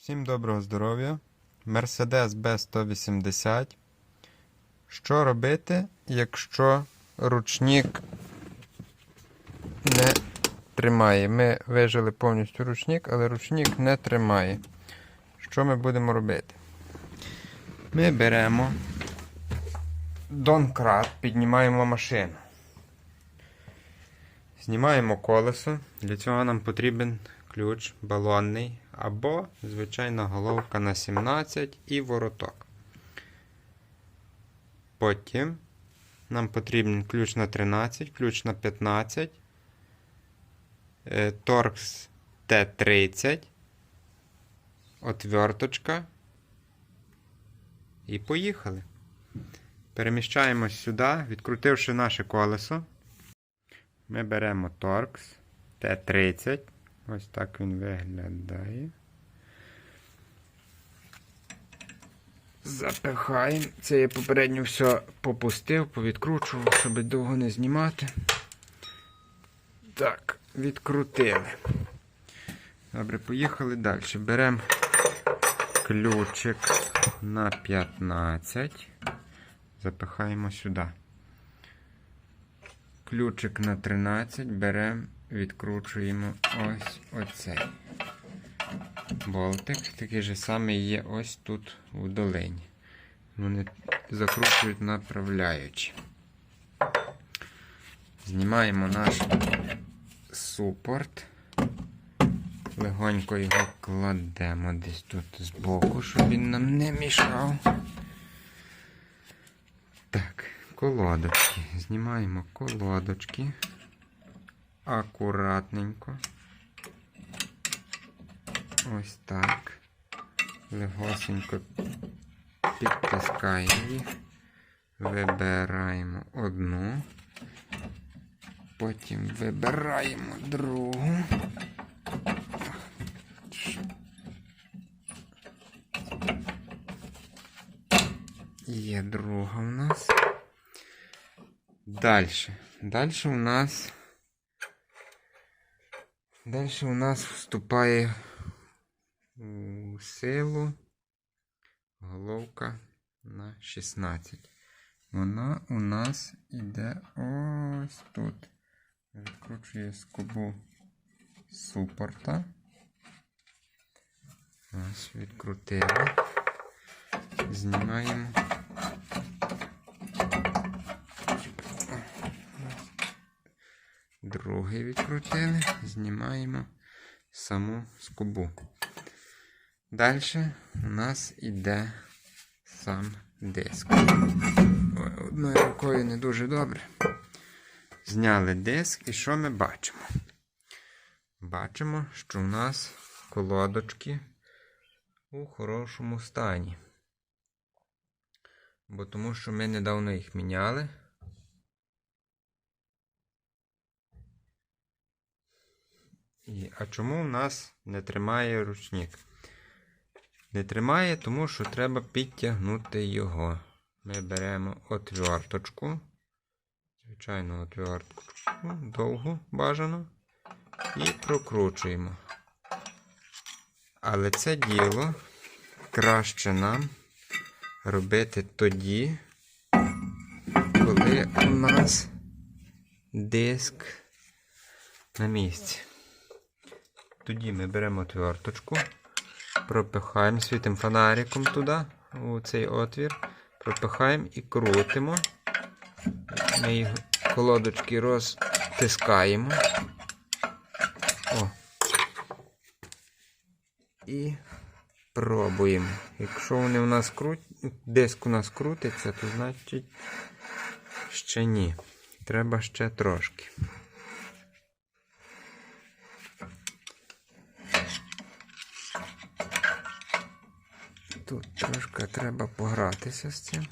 Всім доброго здоров'я. Mercedes B180. Що робити, якщо ручник не тримає? Ми вижили повністю ручник, але ручник не тримає. Що ми будемо робити? Ми беремо донкрат, піднімаємо машину. Знімаємо колесо. Для цього нам потрібен ключ балонний або звичайна головка на 17 і вороток. Потім нам потрібен ключ на 13, ключ на 15, е, торкс Т30, отверточка. І поїхали. Переміщаємось сюди, відкрутивши наше колесо. Ми беремо торкс Т30. Ось так він виглядає. Запихаємо. Це я попередньо все попустив, повідкручував, щоб довго не знімати. Так, відкрутили. Добре, поїхали далі. Беремо ключик на 15. Запихаємо сюди. Ключик на 13 беремо, відкручуємо ось оцей болтик. Такий же самий є ось тут у долині. Вони закручують направляючи. Знімаємо наш супорт. Легонько його кладемо десь тут збоку, щоб він нам не мішав. Так, колодочки. Знімаємо колодочки. Акуратненько. Ось так. Легосенько підтискаємо їх. Вибираємо одну. Потім вибираємо другу. Є друга у нас. Дальше. Дальше у нас. Дальше у нас вступає у силу головка на 16. Вона у нас іде ось тут. Відкручує скобу супорта. Ось відкрутили. Знімаємо. Другий відкрутили, знімаємо саму скобу. Далі у нас іде сам диск. Одною рукою не дуже добре. Зняли диск і що ми бачимо? Бачимо, що у нас колодочки у хорошому стані. Бо тому що ми недавно їх міняли. І, а чому в нас не тримає ручник? Не тримає, тому що треба підтягнути його. Ми беремо отверточку. Звичайну отверточку, довгу бажано. І прокручуємо. Але це діло краще нам робити тоді, коли у нас диск на місці. Тоді ми беремо отверточку, пропихаємо світим фонариком туди, у цей отвір, пропихаємо і крутимо. Ми їх колодочки розтискаємо. О. І пробуємо. Якщо вони у нас крут... диск у нас крутиться, то значить ще ні. Треба ще трошки. Тут трошки треба погратися з цим.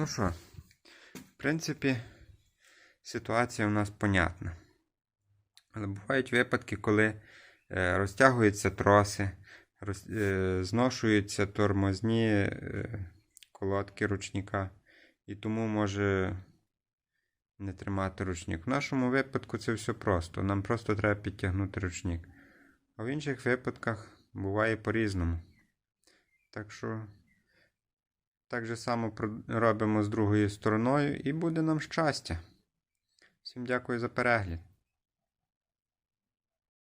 Ну що, в принципі, ситуація у нас понятна. Але бувають випадки, коли е, розтягуються троси, роз, е, зношуються тормозні е, колодки ручника, і тому може не тримати ручник. В нашому випадку це все просто. Нам просто треба підтягнути ручник. А в інших випадках буває по-різному. Так що так же само робимо з другою стороною і буде нам щастя. Всім дякую за перегляд.